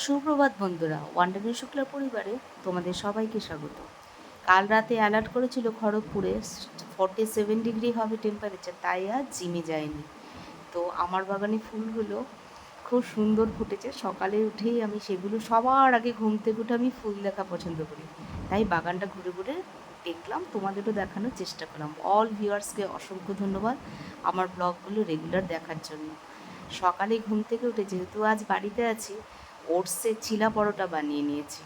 সুপ্রভাত বন্ধুরা ওয়ান্ডারমিল শুক্লা পরিবারে তোমাদের সবাইকে স্বাগত। কাল রাতে অ্যালার্ট করেছিল খড়গপুরে ফর্টি সেভেন ডিগ্রি হবে টেম্পারেচার তাই আর জিমে যায়নি তো আমার বাগানে ফুলগুলো খুব সুন্দর ফুটেছে। সকালে উঠেই আমি সেগুলো সবার আগে ঘুম থেকে উঠে আমি ফুল দেখা পছন্দ করি। তাই বাগানটা ঘুরে ঘুরে দেখলাম, তোমাদেরও দেখানোর চেষ্টা করলাম। অল ভিউয়ার্সকে অসংখ্য ধন্যবাদ আমার ব্লগগুলো রেগুলার দেখার জন্য। সকালে ঘুম থেকে উঠে যেহেতু আজ বাড়িতে আছি ওটসের চিলা পরোটা বানিয়ে নিয়েছি।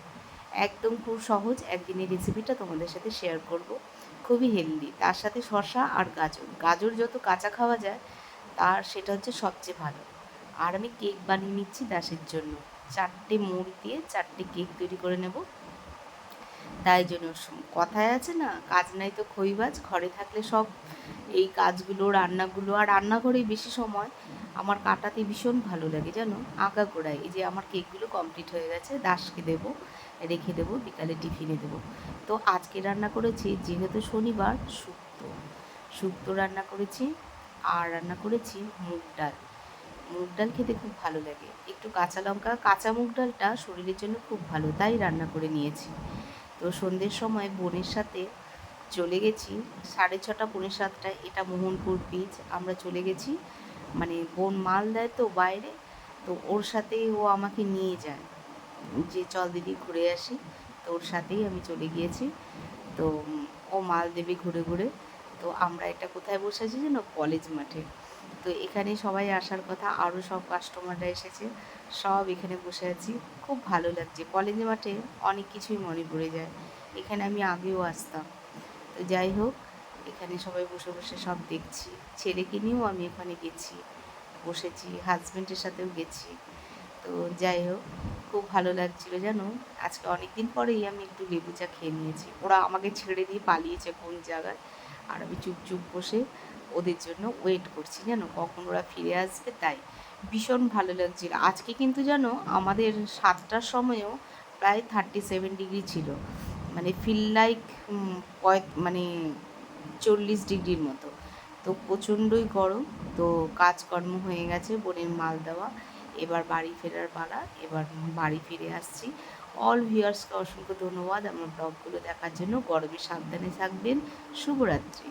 একদম খুব সহজ একদিনের রেসিপিটা তোমাদের সাথে শেয়ার করব। খুবই হেলদি তার সাথে শশা আর গাজর। গাজর যত কাঁচা খাওয়া যায়, তার সেটা হচ্ছে সবচেয়ে ভালো। আর আমি কেক বানিয়ে নিচ্ছি দাসের জন্য। চারটে মুড় দিয়ে চারটে কেক তৈরি করে নেব। তাই জন্য কথায় আছে না, কাজ নাই তো খইবাজ ঘরে থাকলে সব এই কাজগুলো, রান্নাগুলো, আর রান্নাঘরেই বেশি সময় আমার কাটাতে ভীষণ ভালো লাগে, জানো? আঁকা গোড়ায়। এই যে আমার কেকগুলো কমপ্লিট হয়ে গেছে, দাসকে দেবো, রেখে দেবো, বিকালে টিফিনে দেবো। তো আজকে রান্না করেছি, যেহেতু শনিবার, শুক্তো। শুক্তো রান্না করেছি, আর রান্না করেছি মুগ ডাল। মুগ ডাল খেতে খুব ভালো লাগে। একটু কাঁচা লঙ্কা, কাঁচা মুগ ডালটা শরীরের জন্য খুব ভালো, তাই রান্না করে নিয়েছি। তো সন্ধ্যের সময় বোনের সাথে চলে গেছি, সাড়ে ছটা পৌনে সাতটায়। এটা মোহনপুর বীচ আমরা চলে গেছি মানে বোন মাল দেয় তো বাইরে, তো ওর সাথেই ও আমাকে নিয়ে যায়। যে চল দিদি ঘুরে আসি, তো ওর সাথেই আমি চলে গিয়েছি। তো ও মাল দেবে ঘুরে ঘুরে। তো আমরা এটা কোথায় বসে আছি জানো কলেজ মাঠে। তো এখানে সবাই আসার কথা, আরও সব কাস্টমাররা এসেছে। সব এখানে বসে আছি। খুব ভালো লাগছে। কলেজ মাঠে অনেক কিছুই মনে পড়ে যায়। এখানে আমি আগেও আসতাম। তো যাই হোক এখানে সবাই বসে বসে সব দেখছি। ছেলেকে নিয়েও আমি এখানে গেছি, বসেছি হাজব্যান্ডের সাথেও গেছি। তো যাই হোক, খুব ভালো লাগছিল জানো? আজকে অনেক দিন পরেই আমি একটু লেবু চা খেয়ে নিয়েছি। ওরা আমাকে ছেড়ে দিয়ে পালিয়েছে কোন জায়গায়? আর আমি চুপ চুপ বসে ওদের জন্য ওয়েট করছি জানো? কখন ওরা ফিরে আসবে তাই। ভীষণ ভালো লাগছিল। আজকে কিন্তু জানো, আমাদের সাতটার সময়ও প্রায় থার্টি সেভেন ডিগ্রি ছিল। মানে ফিল লাইক মানে চল্লিশ ডিগ্রির মতো। তো প্রচণ্ডই গরম, তো কাজকর্ম হয়ে গেছে বোনের মাল দেওয়া। এবার বাড়ি ফেরার পালা, এবার বাড়ি ফিরে আসছি। অল ভিউয়ার্সকে অসংখ্য ধন্যবাদ। আমার ব্লগগুলো দেখার জন্য। গরমে সাবধানে থাকবেন। শুভরাত্রি।